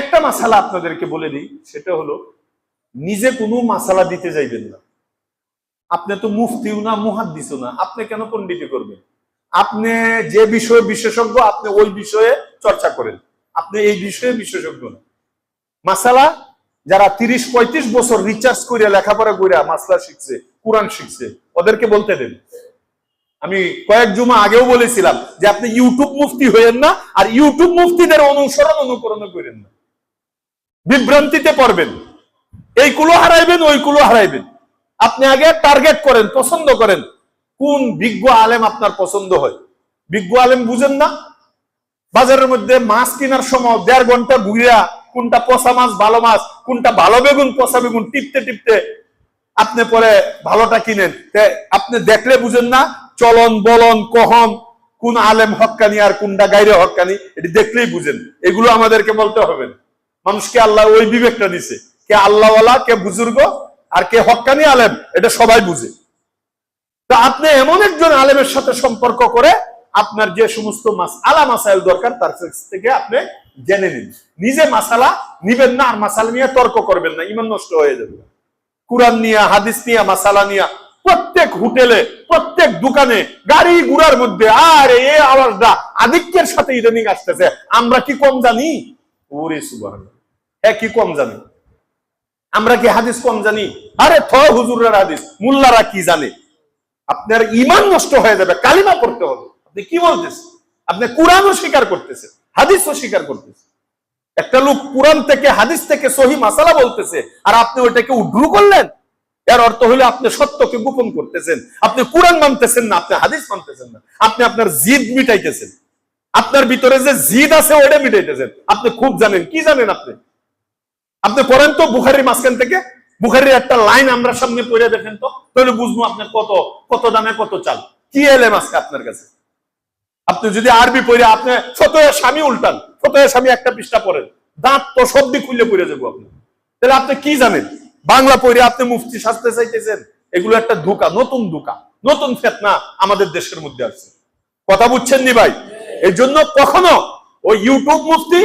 একটা মাসালা আপনাদেরকে বলে দিই, সেটা হলো, নিজে কোনো মাসালা দিতে যাইবেন না। আপনি তো মুফতিও না, মুহাদ্দিসও না, আপনি কেন পণ্ডিতি করবেন? আপনি যে বিষয়ে বিশেষজ্ঞ, আপনি ওই বিষয়ে চর্চা করেন। আপনি এই বিষয়ে বিশেষজ্ঞ না। মাসালা যারা তিরিশ, পঁয়ত্রিশ বছর রিচার্জ করিয়া লেখাপড়া করিয়া মাসলা শিখছে, কোরআন শিখছে, ওদেরকে বলতে দেন। আমি কয়েক জুমা আগেও বলেছিলাম যে আপনি ইউটিউব মুফতি হইয়েন না, আর ইউটিউব মুফতিদের অনুসরণ অনুকরণ করেন না। বিভ্রান্তিতে পড়বেন। এই কুলো হারাইবেন, ওই কুলো হারাইবেন। আপনি আগে টার্গেট করেন, পছন্দ করেন, কোন বিজ্ঞ আলেম আপনার পছন্দ হয়। বিজ্ঞ আলেম বুঝেন না? বাজারের মধ্যে মাছ কেনার সময় দেড় ঘণ্টা ঘুরিয়া কোনটা পচা মাছ, ভালো মাছ, কোনটা ভালো বেগুন, পচা বেগুন টিপতে টিপতে আপনি পরে ভালোটা কিনেন। আপনি দেখলে বুঝেন না, চলন বলন কহন, কোন আলেম হক্কানি আর কোনটা গাইরে হক্কানি এটি দেখলেই বুঝেন। এগুলো আমাদেরকে বলতে হবে না। মানুষকে আল্লাহ ওই বিবেকটা দিছে। কে আল্লাহওয়ালা, কে বুজুর্গ, আর কে হক্কানি আলেম, এটা সবাই বুঝে। তো আপনি এমন একজন আলেমের সাথে সম্পর্ক করে আপনার যে সমস্ত মাস, আলা মাসাইল দরকার, তার থেকে আপনি জেনে নিন। নিজে মাসালা নিবেন না, আর মাসালা নিয়ে তর্ক করবেন না, ইমান নষ্ট হয়ে যাবে। কোরআন নিয়া, হাদিস নিয়া, মাসালা নিয়া, প্রত্যেক হোটেলে, প্রত্যেক দোকানে, গাড়ি ঘুরার মধ্যে, আর এই আওয়াজটা আধিক্যের সাথে ইদানিং আসতেছে, আমরা কি কম জানি? ওরে সুবাহ হ্যাঁ কি কম জানি? আমরা কি হাদিস কম জানি? আরে থ, হুজুরের হাদিস। মুল্লারা কি জানে? আপনার ইমান নষ্ট হয়ে যাবে, কালিমা পড়তে হবে। আপনি কি বলতেছেন? আপনি কোরআনও স্বীকার করতেছেন, হাদিসও স্বীকার করতেছেন। একটা লোক কোরআন থেকে, হাদিস থেকে সহি মাসালা বলতেছে, আর আপনি ওইটাকে উড্রু করলেন, এর অর্থ হলো আপনি সত্যকে গোপন করতেছেন। আপনি কোরআন মানতেছেন না, আপনি হাদিস মানতেছেন না। আপনি আপনার জিদ মিটাইতেছেন। আপনার ভিতরে যে জিদ আছে ওটা মিটাইতেছেন। আপনি খুব জানেন, কি জানেন আপনি? আপনি পড়েন তো বুখারির মাঝখান থেকে। বুখারির একটা লাইন আমরা সামনে পড়ে দেখেন তো। তাহলে বুঝব আপনার কত কত দামে কত চাল। কি এলেম আজকে আপনার কাছে? আপনি যদি আরবি পড়ে, আপনি ফতোয়া স্বামী উল্টান। ফতোয়া স্বামী একটা পৃষ্ঠা পড়েন। দাঁত তো সবদি খুললে পড়ে যাব আপনি। তাহলে আপনি কি জানেন? বাংলা পড়ে আপনি মুফতি সাজতে চাইতেছেন। এগুলো একটা ধোকা, নতুন ধোকা, নতুন ফেতনা আমাদের দেশের মধ্যে আসছে। কথা বুঝছেন নি ভাই? এই জন্য কখনো ওই ইউটিউব মুফতি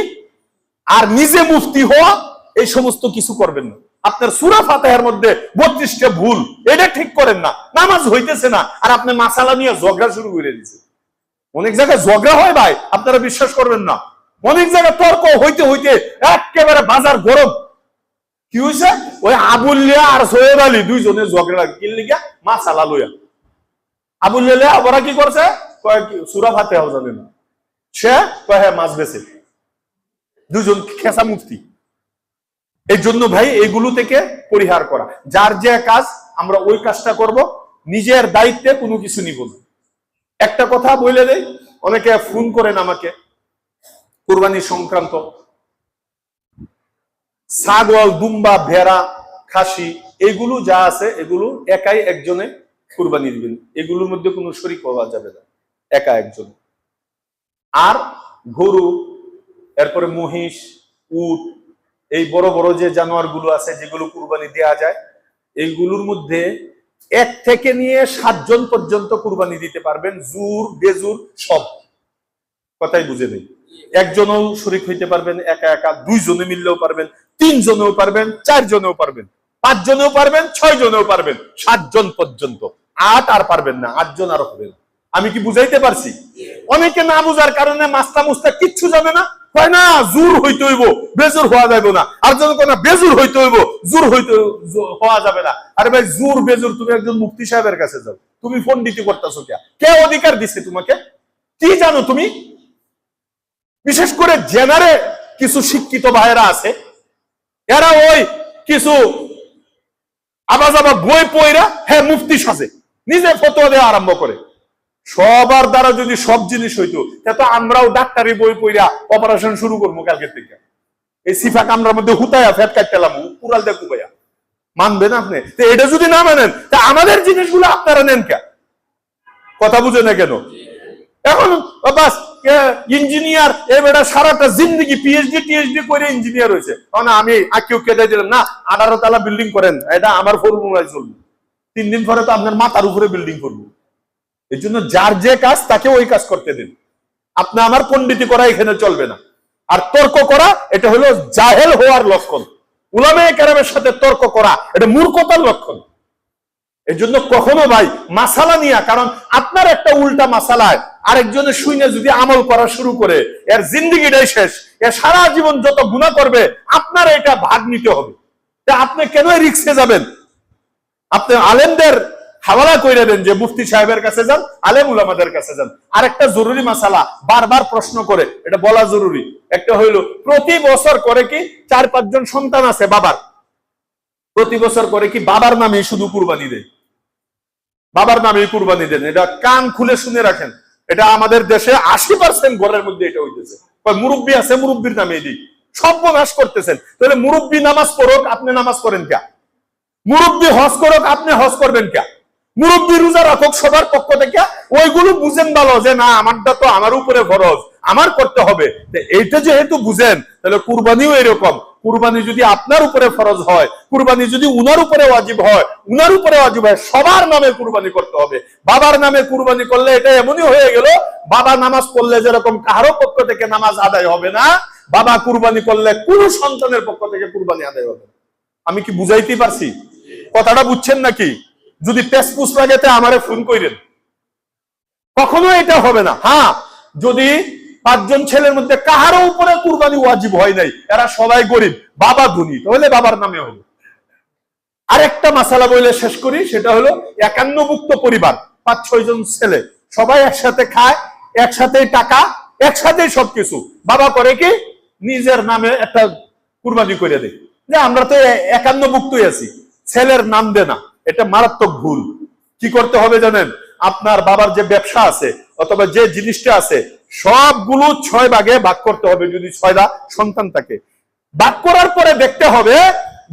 আর নিজে মুফতি হওয়া এই সমস্ত কিছু করবেন না। আপনার সুরা ফাতেহার মধ্যে বত্রিশটা ভুল, এটা ঠিক করেন না। নামাজ হইতেছে না, আর আপনি মাসালা নিয়ে ঝগড়া শুরু করে দিয়েছে অনেক জায়গায় ঝগড়া হয় ভাই, আপনারা বিশ্বাস করবেন না। অনেক জায়গায় তর্ক হইতে হইতে একেবারে বাজার গরম। কি হয়েছে ওই আবুল্লিয়া আর সৈয়দ আলী দুইজনে ঝগড়া কিনলি গিয়া মাসালা লইয়া। আবুল্লিয়া ওরা কি করছে? সুরা ফাতেহাও জানে না। সে কয় হ্যাঁ মাছ বেছে। দুজন খেসা মুফতি। এই জন্য ভাই এগুলো থেকে পরিহার করা। যার যে কাজ আমরা ওই কাজটা করব, নিজের দায়িত্বে কোনো কিছু নিব না। একটা কথা বলে দেই, অনেকে ফোন করেন আমাকে, কোরবানি সংক্রান্ত। ছাগল, দুম্বা, ভেড়া, খাসি, এগুলো যা আছে, এগুলো একাই একজনে কুরবানি দিবেন। এগুলোর মধ্যে কোনো শরিক হওয়া যাবে না, একা একজন। আর গরু, এরপরে মহিষ, উট এই বড় বড় যে জানোয়ারগুলো আছে, যেগুলো কুরবানি দেওয়া যায়, এইগুলোর মধ্যে এক থেকে নিয়ে সাতজন পর্যন্ত কুরবানি দিতে পারবেন, জুর, বেজুর, সব। কথাই বুঝে নেই। একজনও শরিক হইতে পারবেন, একা একা, দুইজনে মিললেও পারবেন, তিনজনেও পারবেন, চারজনেও পারবেন পাঁচ জনেও পারবেন ছয় জনেও পারবেন, সাতজন পর্যন্ত। আট আর পারবেন না, আটজন আরও হবেন আমি কি বুঝাইতে পারছি? অনেকে না বুঝার কারণে মাস্তা মুস্তা কিচ্ছু জানে না। কয় না, জোর হইতে হইব হওয়া যাবে না। আর কয় না হইতে হইব, জোর হইতে হওয়া যাবে না। আরে ভাই, জোর তুমি একজন মুফতি সাহেবের কাছে যাও। তুমি পন্ডিতি করতেছো কে কে অধিকার দিছে তোমাকে? কি জানো তুমি? বিশেষ করে জেনারে কিছু শিক্ষিত ভাইয়েরা আছে। এরা ওই কিছু আবার আবার বই পইরা হ্যাঁ মুফতি সাজে। নিজে ফতোয়া দেওয়া আরম্ভ করে। সবার দ্বারা যদি সব জিনিস হইতো, তা আমরাও ডাক্তারি বই পইরা অপারেশন শুরু করব কালকে থেকে। এই সিফা কামরার মধ্যে হুতায়া ফ্যাট কাটতেলাম কুড়াল দেখু ভাইয়া মানবেন আপনি? তো এটা যদি না মানেন, তা আমাদের জিনিসগুলো আপনারা নেন কে? কথা বুঝে না কেন? এখন বাস ইঞ্জিনিয়ার এবারে সারাটা জিন্দগি পিএইচডি টিএইচডি করে ইঞ্জিনিয়ার হয়েছে। কারণ আমি আঁকিও কেটে দিলাম, না, আঠারো তালা বিল্ডিং করেন, এটা আমার ফর্মুলায় চলবে। তিন দিন পরে তো আপনার মাথার উপরে বিল্ডিং করব। এই জন্য যার যে কাজ, তাকে ওই কাজ করতে দিন। আপনি আমার পণ্ডিতি করা এখানে চলবে না। আর তর্ক করা, এটা হলো জাহেল হওয়ার লক্ষণ। উলামে কেরামের সাথে তর্ক করা, এটা মূর্খতার লক্ষণ। এই জন্য কখনো ভাই, মাসালা নিয়া, কারণ আপনার একটা উল্টা মাসালায় আরেকজনের শুনে যদি আমল করা শুরু করে, এর জিন্দিগিটাই শেষ। এ সারা জীবন যত গুণা করবে, আপনার এটা ভাগ নিতে হবে। তা আপনি কেন রিক্সে যাবেন? আপনি আলেমদের হাওয়ালা কইরা দেন যে মুফতি সাহেবের কাছে যান, আলেম উলামাদের কাছে যান। আর একটা জরুরি মাসালা, বারবার প্রশ্ন করে, এটা বলা জরুরি। একটা হইল, প্রতি বছর করে কি চার পাঁচজন সন্তান আছে বাবার? প্রতি বছর করে কি বাবার নামে শুধু কুরবানি দেয়? বাবার নামে কুরবানি দেন। এটা কান খুলে শুনে রাখেন। এটা আমাদের দেশে আশি পার্সেন্ট ঘরের মধ্যে এটা হইতেছে। মুরব্বী আছে, মুরব্বীর নামে দিই সর্বনাশ করতেছেন। তাহলে মুরব্বী নামাজ পড়ুক, আপনি নামাজ করেন কে? মুরব্বী হজ করুক, আপনি হজ করবেন কে? মুরব্বী রোজা রাখুক, সবার পক্ষ থেকে ওইগুলো বুঝেন ভালো যে না, আমারটা তো আমার উপরে ফরজ, আমার করতে হবে। এইটা যেহেতু বুঝেন, তাহলে কুরবানিও এরকম। কুরবানি যদি আপনার উপরে ফরজ হয়, কুরবানি যদি উনার উপরে ওয়াজিব হয়, উনার উপরে ওয়াজিব হয়, সবার নামে কুরবানি করতে হবে। বাবার নামে কুরবানি করলে এটা এমনই হয়ে গেল, বাবা নামাজ পড়লে যেরকম কারও পক্ষ থেকে নামাজ আদায় হবে না, বাবা কুরবানি করলে কোন সন্তানের পক্ষ থেকে কুরবানি আদায় হবে আমি কি বুঝাইতে পারছি? কথাটা বুঝছেন নাকি? যদি পেসপুস লাগে তে আমারে ফোন কইরেন, কখনো এটা হবে না। হ্যাঁ যদি পাঁচজন ছেলের মধ্যে কাহারও উপরে কুরবানি ওয়াজিব হয় নাই, এরা সবাই গরিব, বাবা ধনী, তাহলে বাবার নামে হলো আরেকটা মাসালা বলে শেষ করি, সেটা হলো একান্নভুক্ত পরিবার, পাঁচ, ছয় জন ছেলে, সবাই একসাথে খায় একসাথে টাকা একসাথে সবকিছু। বাবা করে কি? নিজের নামে একটা কুরবানি করে দেয়। যে আমরা তো একান্নভুক্তই আছি, ছেলের নাম দে না এটা মারাত্মক ভুল। কি করতে হবে জানেন? আপনার বাবার যে ব্যবসা আছে, অথবা যে জিনিসটা আছে, সবগুলো ছয় ভাগে ভাগ করতে হবে যদি ছয়টা সন্তান থাকে। ভাগ করার পরে দেখতে হবে,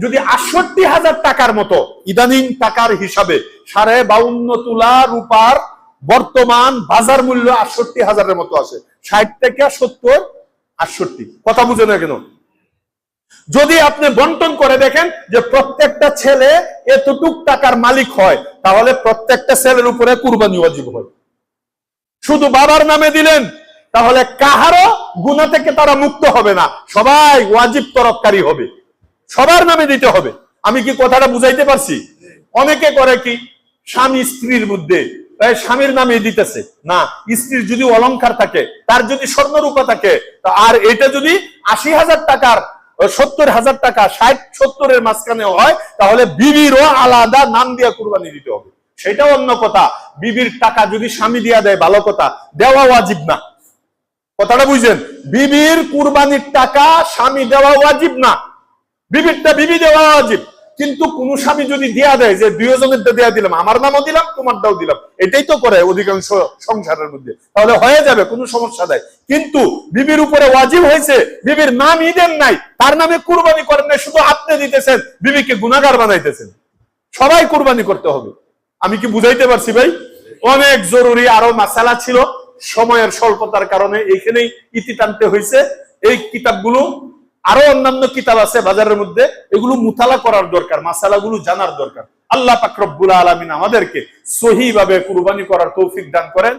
যদি আটষট্টি হাজার টাকার মতো ইদানিং টাকার হিসাবে সাড়ে বাউন্ন তুলা রূপার বর্তমান বাজার মূল্য আটষট্টি হাজারের মতো আছে। ষাট থেকে সত্তর, আটষট্টি। কথা বুঝে না কেন? যদি আপনি বন্টন করে দেখেন যে প্রত্যেকটা ছেলে এতটুক টাকার মালিক হয়, তাহলে প্রত্যেকটা ছেলের উপরে কুরবানি ওয়াজিব হয়। শুধু বাবার নামে দিলেন, তাহলে কাহারও গুণা থেকে তারা মুক্ত হবে না। সবাই ওয়াজিব তরফকারী হবে। সবার নামে দিতে হবে। আমি কি কথাটা বুঝাইতে পারছি? অনেকে করে কি, স্বামী স্ত্রীর মধ্যে স্বামীর নামে দিতেছে। না, স্ত্রীর যদি অলংকার থাকে, তার যদি স্বর্ণরূপা থাকে আর এটা যদি আশি হাজার টাকার সত্তর হাজার টাকা, ষাট, সত্তরের মাঝখানে হয়, তাহলে বিবিরও আলাদা নাম দিয়ে কুরবানি দিতে হবে। সেটা অন্য কথা। বিবির টাকা যদি স্বামী দিয়া দেয়, ভালো কথা। দেওয়া ওয়াজিব না। কথাটা বুঝলেন? বিবির কুরবানির টাকা স্বামী দেওয়া ওয়াজিব না। বিবিরটা বিবি দেওয়া ওয়াজিব। কিন্তু কোন স্বামী যদি দেয়া দেয় যে দুজনের দেয়া দিলাম, আমার নামও দিলাম, তোমারটাও দিলাম, এটাই তো করে অধিকাংশ সংসারের মধ্যে। তাহলে হয়ে যাবে, কোনো সমস্যা নাই। কিন্তু বিবির উপরে ওয়াজিব হয়েছে, বিবির নাম ঈদের নাই, তার নামে কুরবানি করেন নাই, শুধু আপনি দিতেছেন, বিবিকে গুণাগার বানাইতেছেন। সবাই কুরবানি করতে হবে। আমি কি বুঝাইতে পারছি ভাই? অনেক জরুরি আরও মাসালা ছিল, সময়ের স্বল্পতার কারণে এইখানেই ইতি টানতে হয়েছে। এই কিতাবগুলো আরও অন্যান্য কিতাব আছে বাজারের মধ্যে, এগুলো মুতালা করার দরকার, মাসালাগুলো জানার দরকার। আল্লাহ পাকরবুল আলমিন আমাদেরকে সহি ভাবে কুরবানি করার তৌফিক দান করেন।